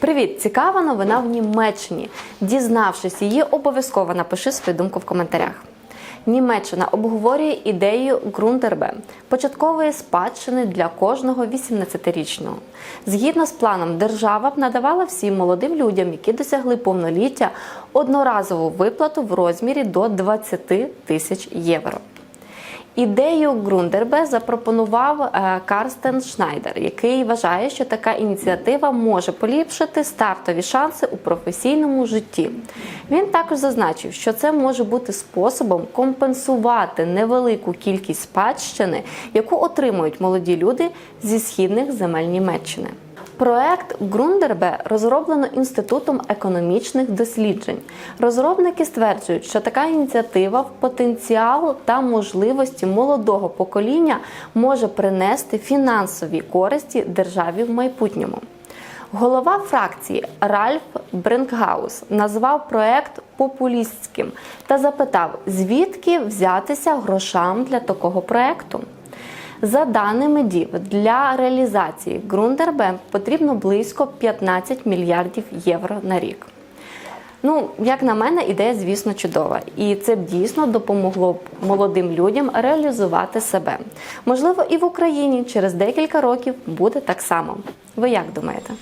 Привіт! Цікава новина в Німеччині. Дізнавшись її, обов'язково напиши свою думку в коментарях. Німеччина обговорює ідею Ґрунтербе початкової спадщини для кожного 18-річного. Згідно з планом, держава б надавала всім молодим людям, які досягли повноліття, одноразову виплату в розмірі до 20 тисяч євро. Ідею Ґрундербе запропонував е, Карстен Шнайдер, який вважає, що така ініціатива може поліпшити стартові шанси у професійному житті. Він також зазначив, що це може бути способом компенсувати невелику кількість спадщини, яку отримують молоді люди зі східних земель Німеччини. Проект Ґрундербе розроблено інститутом економічних досліджень. Розробники стверджують, що така ініціатива в потенціал та можливості молодого покоління може принести фінансові користі державі в майбутньому. Голова фракції Ральф Бренкгаус назвав проект популістським та запитав, звідки взятися грошам для такого проекту. За даними ДІВ, для реалізації Ґрундербе потрібно близько 15 мільярдів євро на рік. Ну, як на мене, ідея, звісно, чудова, і це б дійсно допомогло б молодим людям реалізувати себе. Можливо, і в Україні через декілька років буде так само. Ви як думаєте?